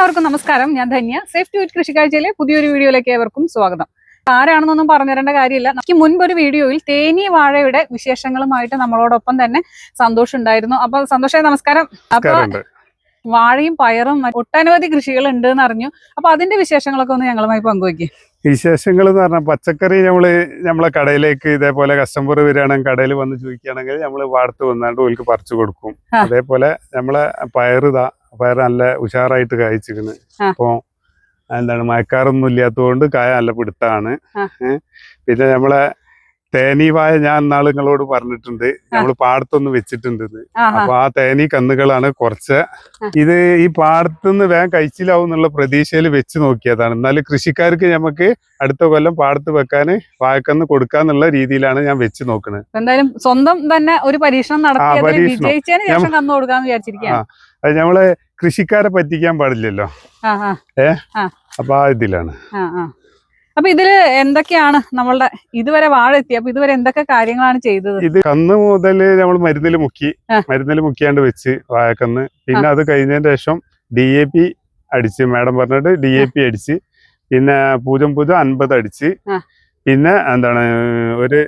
എല്ലാവർക്കും നമസ്കാരം. ഞാൻ ധന്യ. സേഫ് ടു കൃഷിക്കാഴ്ചയിലെ പുതിയൊരു വീഡിയോയിലേക്ക് ഏവർക്കും സ്വാഗതം. ആരാണെന്നൊന്നും പറഞ്ഞു തരേണ്ട കാര്യമില്ല. നമുക്ക് മുൻപ് ഒരു വീഡിയോയിൽ തേനി വാഴയുടെ വിശേഷങ്ങളുമായിട്ട് നമ്മളോടൊപ്പം തന്നെ സന്തോഷം ഉണ്ടായിരുന്നു. അപ്പൊ സന്തോഷമായി നമസ്കാരം. അപ്പൊ വാഴയും പയറും ഒട്ടനവധി കൃഷികൾ ഉണ്ട് എന്ന് അറിഞ്ഞു അപ്പൊ അതിന്റെ വിശേഷങ്ങളൊക്കെ ഒന്ന് ഞങ്ങളുമായി പങ്കുവയ്ക്കും. വിശേഷങ്ങൾ എന്ന് പറഞ്ഞാൽ പച്ചക്കറി നമ്മൾ നമ്മളെ കടയിലേക്ക് ഇതേപോലെ കസ്റ്റമർ വരികയാണെങ്കിൽ കടയിൽ വന്ന് ചോദിക്കുകയാണെങ്കിൽ നമ്മൾ വാർത്ത് വന്നാണ്ട് ഓൽക്ക് പറിച്ചു കൊടുക്കും. അതേപോലെ നമ്മളെ പയറ് ഇതാ പയർ നല്ല ഉഷാറായിട്ട് കായ്ച്ചിരിക്കണ്. അപ്പോ എന്താണ് മഴക്കാറൊന്നും ഇല്ലാത്തതുകൊണ്ട് കായ നല്ല പിടുത്താണ്. പിന്നെ നമ്മളെ തേനീവായ ഞാൻ നാളുങ്ങളോട് നിങ്ങളോട് പറഞ്ഞിട്ടുണ്ട്. നമ്മൾ പാടത്തൊന്ന് വെച്ചിട്ടുണ്ട്. അപ്പൊ ആ തേനീ കന്നുകളാണ് കുറച്ച്. ഇത് ഈ പാടത്തുനിന്ന് വേഗം കഴിച്ചിലാവും എന്നുള്ള പ്രതീക്ഷയിൽ വെച്ച് നോക്കിയതാണ്. എന്നാലും കൃഷിക്കാർക്ക് നമുക്ക് അടുത്ത കൊല്ലം പാടത്ത് വെക്കാൻ വാഴക്കന്ന് കൊടുക്കാന്നുള്ള രീതിയിലാണ് ഞാൻ വെച്ച് നോക്കുന്നത് എന്തായാലും സ്വന്തം തന്നെ ഒരു പരീക്ഷണം നടത്തി അത് നമ്മൾ കൃഷിക്കാരെ പറ്റിക്കാൻ പാടില്ലല്ലോ. ഏ? അപ്പൊ ആ ഇതിലാണ്. അപ്പൊ ഇതിൽ എന്തൊക്കെയാണ് നമ്മളുടെ ഇതുവരെ വാഴ എത്തി അപ്പൊ ഇതുവരെ എന്തൊക്കെ കാര്യങ്ങളാണ് ചെയ്തത്? ഇത് കന്ന് മുതൽ നമ്മൾ മരുന്നിൽ മുക്കി മരുന്നിൽ മരുന്നിൽ മുക്കിയാണ്ട് വെച്ച് വാഴക്കന്ന്. പിന്നെ അത് കഴിഞ്ഞതിന് ശേഷം ഡി എ പി അടിച്ച് മാഡം പറഞ്ഞിട്ട് ഡി എ പി അടിച്ച് പിന്നെ പൂജം പൂജ്യം അൻപത് അടിച്ച് പിന്നെ എന്താണ് ഒരു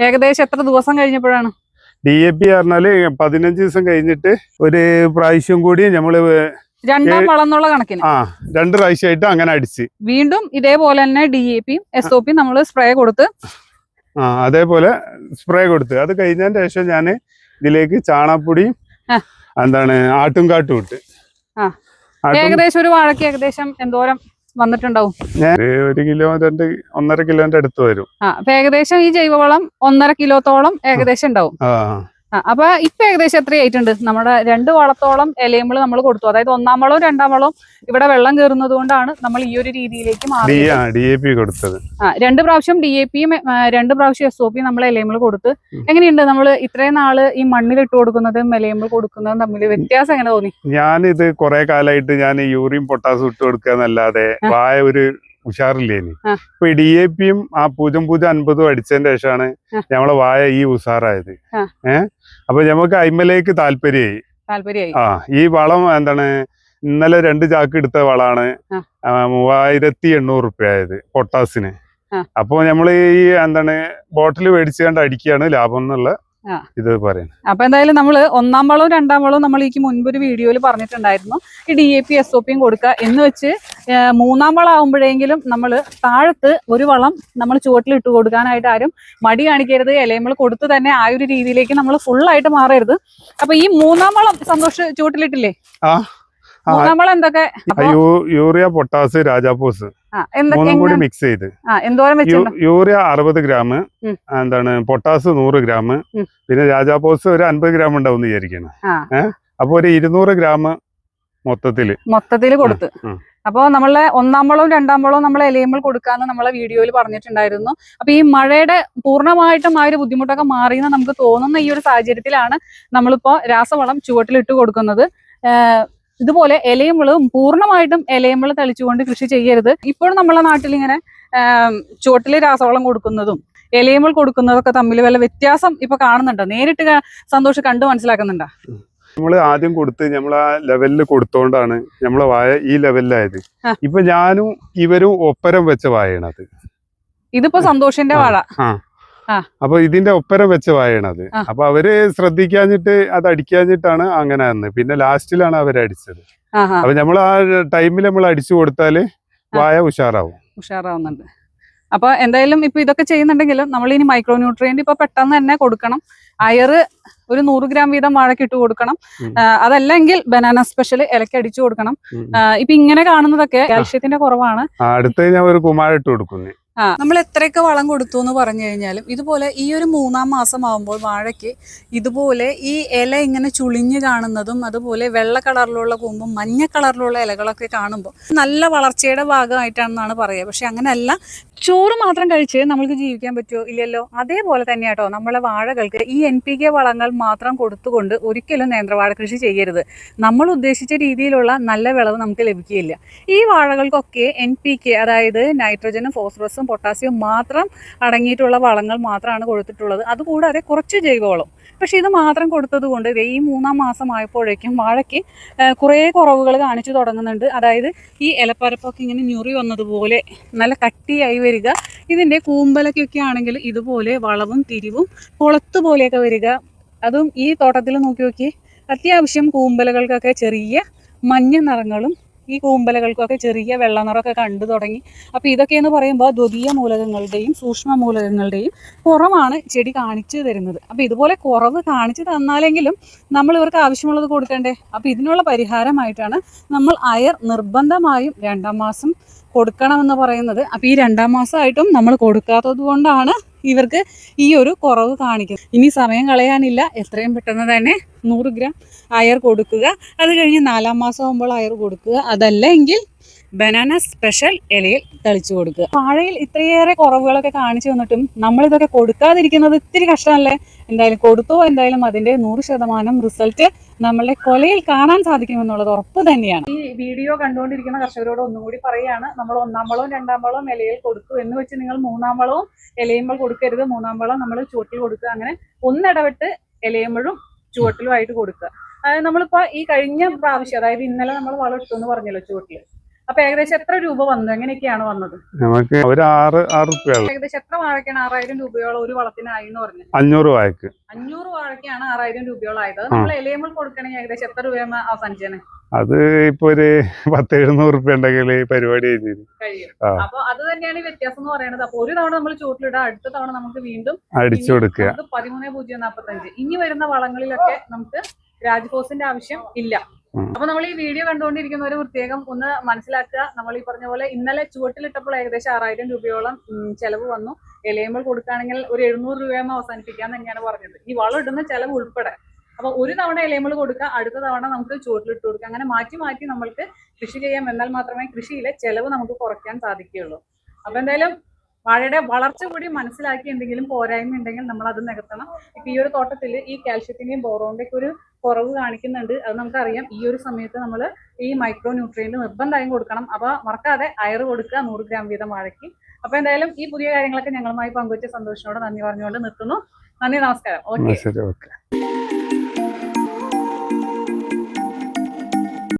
ഏകദേശം എത്ര ദിവസം കഴിഞ്ഞപ്പോഴാണ്? ഡി എ പി പറഞ്ഞാൽ പതിനഞ്ച് ദിവസം കഴിഞ്ഞിട്ട് ഒരു പ്രാവശ്യം കൂടി നമ്മൾ രണ്ടാം വളം എന്നുള്ള കണക്കിന്. ആ രണ്ട് പ്രാവശ്യമായിട്ട് അങ്ങനെ അടിച്ച്. വീണ്ടും ഇതേപോലെ തന്നെ ഡി എ പിയും എസ് ഒ പിയും നമ്മൾ സ്പ്രേ കൊടുത്ത് ആ അതേപോലെ സ്പ്രേ കൊടുത്ത്. അത് കഴിഞ്ഞതിന് ശേഷം ഞാൻ ഇതിലേക്ക് ചാണാപ്പൊടിയും എന്താണ് ആട്ടും കാട്ടും ഇട്ട്. ഏകദേശം ഒരു വാഴയ്ക്ക് ഏകദേശം എന്തോരം വന്നിട്ടുണ്ടാവും. ഒരു കിലോ രണ്ട് ഒന്നര കിലോന്റെ അടുത്ത് വരും. ആ ഏകദേശം ഈ ജൈവവളം ഒന്നര കിലോത്തോളം ഏകദേശം ഉണ്ടാവും. ആ അപ്പൊ ഇപ്പൊ ഏകദേശം എത്ര ആയിട്ടുണ്ട് നമ്മുടെ രണ്ട് വളത്തോളം ഇലയമ്പൾ നമ്മൾ കൊടുത്തു. അതായത് ഒന്നാം വളവും രണ്ടാം വളവും ഇവിടെ വെള്ളം കയറുന്നത് കൊണ്ടാണ് നമ്മൾ ഈ ഒരു രീതിയിലേക്ക് കൊടുത്തത്. ആ രണ്ട് പ്രാവശ്യം ഡി എ പിയും രണ്ട് പ്രാവശ്യം എസ് ഒ പിയും നമ്മൾ ഇലയമ്പൾ കൊടുത്ത്. എങ്ങനെയുണ്ട് നമ്മൾ ഇത്രയും നാൾ ഈ മണ്ണിൽ ഇട്ട് കൊടുക്കുന്നതും ഇലയമ്പൾ കൊടുക്കുന്നതും തമ്മിൽ വ്യത്യാസം എങ്ങനെ തോന്നി? ഞാനിത് കുറെ കാലമായിട്ട് ഞാൻ യൂറിയും പൊട്ടാസും ഇട്ട് കൊടുക്കുക എന്നല്ലാതെ വായ ഒരു ഉഷാറില്ലേനി. ഇപ്പൊ ഡി എ പിയും ആ പൂജ്യം പൂജ്യം അൻപതും അടിച്ചതിന്റെ ശേഷമാണ് ഞമ്മളെ വായ ഈ ഉഷാറായത് ഏഹ് അപ്പൊ ഞമ്മക്ക് അയിമലേക്ക് താല്പര്യമായി ആ ഈ വളം എന്താണ് ഇന്നലെ രണ്ട് ചാക്ക് എടുത്ത. ആ, മൂവായിരത്തി എണ്ണൂറ് റുപ്യ ആയത് പൊട്ടാസിന് ആ. അപ്പൊ നമ്മൾ ഈ എന്താണ് ബോട്ടിൽ മേടിച്ചുകൊണ്ട് അടിക്കുകയാണ് ലാഭം എന്നുള്ള. ഇത് പറയുന്നത് അപ്പൊ എന്തായാലും നമ്മൾ ഒന്നാം വളവും രണ്ടാം വളവും നമ്മൾ ഈ മുൻപ് ഒരു വീഡിയോയിൽ പറഞ്ഞിട്ടുണ്ടായിരുന്നു. ഈ D A P S O പിയും കൊടുക്കുക എന്ന് വെച്ച് മൂന്നാം വളം ആവുമ്പോഴെങ്കിലും നമ്മൾ താഴത്ത് ഒരു വളം നമ്മൾ ചുവട്ടിൽ ഇട്ട് കൊടുക്കാനായിട്ട് ആരും മടി കാണിക്കരുത്. ഇലയമ്മൾ കൊടുത്ത് തന്നെ ആ ഒരു രീതിയിലേക്ക് നമ്മൾ ഫുള്ളായിട്ട് മാറരുത്. അപ്പൊ ഈ മൂന്നാം വളം സന്തോഷ് ചുവട്ടിലിട്ടില്ലേ? യൂ- യൂറിയ പൊട്ടാസ് രാജാപൂസ് മൂന്നും കൂടി മിക്സ് ചെയ്ത്. യൂറിയ അറുപത് ഗ്രാം. എന്താണ് പൊട്ടാസ് നൂറ് ഗ്രാം. പിന്നെ രാജാപോസ് ഒരു അൻപത് ഗ്രാം ഉണ്ടാവും വിചാരിക്കണം ഏഹ് അപ്പൊ ഒരു ഇരുന്നൂറ് ഗ്രാം മൊത്തത്തിൽ. മൊത്തത്തിൽ കൊടുത്ത്. അപ്പോൾ നമ്മളെ ഒന്നാം വളവും രണ്ടാം വളവും നമ്മൾ എലയുമ്പോൾ കൊടുക്കാന്ന് നമ്മളെ വീഡിയോയിൽ പറഞ്ഞിട്ടുണ്ടായിരുന്നു. അപ്പൊ ഈ മഴയുടെ പൂർണമായിട്ടും ആ ഒരു ബുദ്ധിമുട്ടൊക്കെ മാറിയെന്ന് നമുക്ക് തോന്നുന്ന ഈ ഒരു സാഹചര്യത്തിലാണ് നമ്മളിപ്പോ രാസവളം ചുവട്ടിലിട്ട് കൊടുക്കുന്നത്. ഇതുപോലെ ഇലയമ്പളും പൂർണമായിട്ടും ഇലയുമുള തളിച്ചുകൊണ്ട് കൃഷി ചെയ്യരുത്. ഇപ്പോഴും നമ്മളെ നാട്ടിൽ ഇങ്ങനെ ചുവട്ടിൽ രാസവളം കൊടുക്കുന്നതും ഇലയുമ്പോൾ കൊടുക്കുന്നതൊക്കെ തമ്മിൽ വല്ല വ്യത്യാസം ഇപ്പൊ കാണുന്നുണ്ടോ? നേരിട്ട് സന്തോഷം കണ്ടു മനസ്സിലാക്കുന്നുണ്ടോ? നമ്മൾ ആദ്യം കൊടുത്ത് നമ്മൾ ആ ലെവലിൽ കൊടുത്തോണ്ടാണ് നമ്മളെ വായ ഈ ലെവലിലായത്. ഇപ്പൊ ഞാനും ഇവരും ഒപ്പരം വെച്ച വായണത്. ഇതിപ്പോ സന്തോഷിന്റെ വാഴ. അപ്പൊ ഇതിന്റെ ഒപ്പരം വെച്ച് വായണത്. അപ്പൊ അവർ ശ്രദ്ധിക്കാഞ്ഞിട്ട് അത് അടിക്കാഞ്ഞിട്ടാണ് അങ്ങനെ അന്ന്. പിന്നെ ലാസ്റ്റിലാണ് അവർ അടിച്ചത്. അപ്പൊ നമ്മൾ ആ ടൈമിൽ നമ്മൾ അടിച്ചു കൊടുത്താൽ വായ ഉഷാറാവും. ഉഷാറാവുന്നുണ്ട്. അപ്പൊ എന്തായാലും ഇപ്പൊ ഇതൊക്കെ ചെയ്യുന്നുണ്ടെങ്കിലും നമ്മൾ ഇനി മൈക്രോ ന്യൂട്രിയന്റ് ഇപ്പൊ പെട്ടെന്ന് തന്നെ കൊടുക്കണം. അയർ ഒരു നൂറ് ഗ്രാം വീതം വാഴയ്ക്ക് ഇട്ട് കൊടുക്കണം. അതല്ലെങ്കിൽ ബനാന സ്പെഷ്യൽ ഇലക്ക് അടിച്ചു കൊടുക്കണം. ഇപ്പൊ ഇങ്ങനെ കാണുന്നതൊക്കെ കാൽഷ്യത്തിന്റെ കുറവാണ്. അടുത്ത അടുത്ത് ഞാൻ ഒരു കുമാരട്ട് കൊടുക്കുന്നേ. നമ്മൾ എത്രയൊക്കെ വളം കൊടുത്തു എന്ന് പറഞ്ഞു കഴിഞ്ഞാലും ഇതുപോലെ ഈ ഒരു മൂന്നാം മാസം ആവുമ്പോൾ വാഴയ്ക്ക് ഇതുപോലെ ഈ ഇല ഇങ്ങനെ ചുളിഞ്ഞു കാണുന്നതും അതുപോലെ വെള്ള കളറിലുള്ള കൂമ്പും മഞ്ഞ കളറിലുള്ള ഇലകളൊക്കെ കാണുമ്പോൾ നല്ല വളർച്ചയുടെ ഭാഗമായിട്ടാണെന്നാണ് പറയുക. പക്ഷെ അങ്ങനെയല്ല. ചോറ് മാത്രം കഴിച്ച് നമ്മൾക്ക് ജീവിക്കാൻ പറ്റുമോ? ഇല്ലല്ലോ. അതേപോലെ തന്നെ കേട്ടോ. നമ്മളെ വാഴകൾക്ക് ഈ എൻ പി കെ വളങ്ങൾ മാത്രം കൊടുത്തുകൊണ്ട് ഒരിക്കലും നേന്ത്രവാഴ കൃഷി ചെയ്യരുത്. നമ്മൾ ഉദ്ദേശിച്ച രീതിയിലുള്ള നല്ല വിളവ് നമുക്ക് ലഭിക്കുകയില്ല. ഈ വാഴകൾക്കൊക്കെ എൻ പി കെ അതായത് നൈട്രജനും ഫോസ്ഫറസും ഫോസ്ഫറസും പൊട്ടാസ്യവും മാത്രം അടങ്ങിയിട്ടുള്ള വളങ്ങൾ മാത്രമാണ് കൊടുത്തിട്ടുള്ളത്. അതുകൂടാതെ കുറച്ച് ജൈവവളം. പക്ഷേ ഇത് മാത്രം കൊടുത്തത് കൊണ്ട് ഈ മൂന്നാം മാസമായപ്പോഴേക്കും വാഴയ്ക്ക് കുറേ കുറവുകൾ കാണിച്ചു തുടങ്ങുന്നുണ്ട്. അതായത് ഈ ഇലപ്പരപ്പൊക്കെ ഇങ്ങനെ ഞുറി വന്നതുപോലെ നല്ല കട്ടിയായി വരിക. ഇതിന്റെ കൂമ്പലക്കൊക്കെ ആണെങ്കിൽ ഇതുപോലെ വളവും തിരിവും കുളത്ത് പോലെയൊക്കെ വരിക. അതും ഈ തോട്ടത്തിൽ നോക്കി നോക്കി അത്യാവശ്യം കൂമ്പലകൾക്കൊക്കെ ചെറിയ മഞ്ഞ നിറങ്ങളും ഈ കൂമ്പലകൾക്കൊക്കെ ചെറിയ വെള്ള നിറമൊക്കെ കണ്ടു തുടങ്ങി. അപ്പോൾ ഇതൊക്കെയെന്ന് പറയുമ്പോൾ ദ്വിതീയ മൂലകങ്ങളുടെയും സൂക്ഷ്മ മൂലകങ്ങളുടെയും കുറവാണ് ചെടി കാണിച്ചു തരുന്നത്. അപ്പോൾ ഇതുപോലെ കുറവ് കാണിച്ചു തന്നാലെങ്കിലും നമ്മൾ ഇവർക്ക് ആവശ്യമുള്ളത് കൊടുക്കണ്ടേ? അപ്പോൾ ഇതിനുള്ള പരിഹാരമായിട്ടാണ് നമ്മൾ അയർ നിർബന്ധമായും രണ്ടാം മാസം കൊടുക്കണമെന്ന് പറയുന്നത്. അപ്പോൾ ഈ രണ്ടാം മാസമായിട്ടും നമ്മൾ കൊടുക്കാത്തത് കൊണ്ടാണ് ഇവർക്ക് ഈ ഒരു കുറവ് കാണിക്കും. ഇനി സമയം കളയാനില്ല. എത്രയും പെട്ടെന്ന് തന്നെ നൂറ് ഗ്രാം അയർ കൊടുക്കുക. അത് കഴിഞ്ഞ് നാലാം മാസം ആകുമ്പോൾ അയർ കൊടുക്കുക. അതല്ല എങ്കിൽ ബനാന സ്പെഷ്യൽ ഇലയിൽ തളിച്ചു കൊടുക്കുക. വാഴയിൽ ഇത്രയേറെ കുറവുകളൊക്കെ കാണിച്ചു വന്നിട്ടും നമ്മൾ ഇതൊക്കെ കൊടുക്കാതിരിക്കുന്നത് ഇത്തിരി കഷ്ടമല്ലേ? എന്തായാലും കൊടുത്തോ എന്തായാലും അതിന്റെ നൂറ് ശതമാനം റിസൾട്ട് നമ്മളുടെ കൊലയിൽ കാണാൻ സാധിക്കുമെന്നുള്ളത് ഉറപ്പ് തന്നെയാണ്. ഈ വീഡിയോ കണ്ടുകൊണ്ടിരിക്കുന്ന കർഷകരോട് ഒന്നുകൂടി പറയുകയാണ് നമ്മൾ ഒന്നാം വളവും രണ്ടാം വളവും ഇലയിൽ കൊടുത്തു എന്ന് വെച്ച് നിങ്ങൾ മൂന്നാം വളവും ഇലയുമ്പോൾ കൊടുക്കരുത്. മൂന്നാം വളം നമ്മൾ ചുവട്ടിൽ കൊടുക്കുക. അങ്ങനെ ഒന്നിടവിട്ട് ഇലയുമ്പോഴും ചുവട്ടിലുമായിട്ട് കൊടുക്കുക. അതായത് നമ്മളിപ്പോ ഈ കഴിഞ്ഞ പ്രാവശ്യം അതായത് ഇന്നലെ നമ്മൾ വളം എടുത്തു എന്ന് പറഞ്ഞല്ലോ ചുവട്ടിൽ അപ്പൊ ഏകദേശം എത്ര രൂപ വന്നു? എങ്ങനെയൊക്കെയാണ് വന്നത്? നമുക്ക് ഒരു ആറ് ആറ് ഏകദേശം എത്ര വാഴയ്ക്കാണ് ആറായിരം രൂപയോളം ഒരു വളത്തിനായി എന്ന് പറഞ്ഞു? അഞ്ഞൂറ് വാഴക്ക്. അഞ്ഞൂറ് വാഴയ്ക്കാണ് ആറായിരം രൂപയോളം ആയത്. നമ്മൾ ഇലയമ്മൾ കൊടുക്കണമെങ്കിൽ ഏകദേശം എത്ര രൂപയാണ് അവസാനിച്ചേനെ അത് ഇപ്പൊ ഒരു പത്ത് എഴുന്നൂറ് റുപ്യ ഉണ്ടെങ്കിൽ പരിപാടി. അപ്പൊ അത് തന്നെയാണ് ഈ വ്യത്യാസം എന്ന് പറയുന്നത്. അപ്പൊ ഒരു തവണ നമ്മൾ ചൂട്ടിലിടുക അടുത്ത തവണ നമുക്ക് വീണ്ടും അടിച്ചു കൊടുക്കുക. പതിമൂന്ന് പൂജ്യം നാപ്പത്തഞ്ച്. ഇനി വരുന്ന വളങ്ങളിലൊക്കെ നമുക്ക് രാജ്ഫോസിന്റെ ആവശ്യം ഇല്ല. അപ്പൊ നമ്മൾ ഈ വീഡിയോ കണ്ടുകൊണ്ടിരിക്കുന്നവര് പ്രത്യേകം ഒന്ന് മനസ്സിലാക്കുക. നമ്മൾ ഈ പറഞ്ഞ പോലെ ഇന്നലെ ചുവട്ടിലിട്ടപ്പോൾ ഏകദേശം ആറായിരം രൂപയോളം ചെലവ് വന്നു. ഇലയുമ്പോൾ കൊടുക്കുകയാണെങ്കിൽ ഒരു എഴുന്നൂറ് രൂപയെന്ന് അവസാനിപ്പിക്കാൻ തന്നെയാണ് പറഞ്ഞത്. ഈ വളം ഇടുന്ന ചെലവ് ഉൾപ്പെടെ. അപ്പൊ ഒരു തവണ ഇലയുമ്പോൾ കൊടുക്കുക അടുത്ത തവണ നമുക്ക് ചുവട്ടിലിട്ട് കൊടുക്കുക. അങ്ങനെ മാറ്റി മാറ്റി നമ്മൾക്ക് കൃഷി ചെയ്യാം. എന്നാൽ മാത്രമേ കൃഷിയിലെ ചെലവ് നമുക്ക് കുറയ്ക്കാൻ സാധിക്കുകയുള്ളൂ. അപ്പൊ എന്തായാലും വാഴയുടെ വളർച്ച കൂടി മനസ്സിലാക്കി എന്തെങ്കിലും പോരായ്മ ഉണ്ടെങ്കിൽ നമ്മൾ അത് നികത്തണം. ഇപ്പൊ ഈ ഒരു തോട്ടത്തിൽ ഈ കാൽഷ്യത്തിന്റെയും ബോറോണിന്റെ ഒക്കെ ഒരു കുറവ് കാണിക്കുന്നുണ്ട്. അത് നമുക്കറിയാം. ഈ ഒരു സമയത്ത് നമ്മൾ ഈ മൈക്രോ ന്യൂട്രിയന്റ് നിർബന്ധമായും കൊടുക്കണം. അപ്പൊ മറക്കാതെ അയർ കൊടുക്കുക നൂറ് ഗ്രാം വീതം വാഴയ്ക്ക്. അപ്പൊ എന്തായാലും ഈ പുതിയ കാര്യങ്ങളൊക്കെ ഞങ്ങളുമായി പങ്കുവച്ച സന്തോഷത്തോടെ നന്ദി പറഞ്ഞുകൊണ്ട് നിർത്തുന്നു. നന്ദി നമസ്കാരം. ഓക്കെ.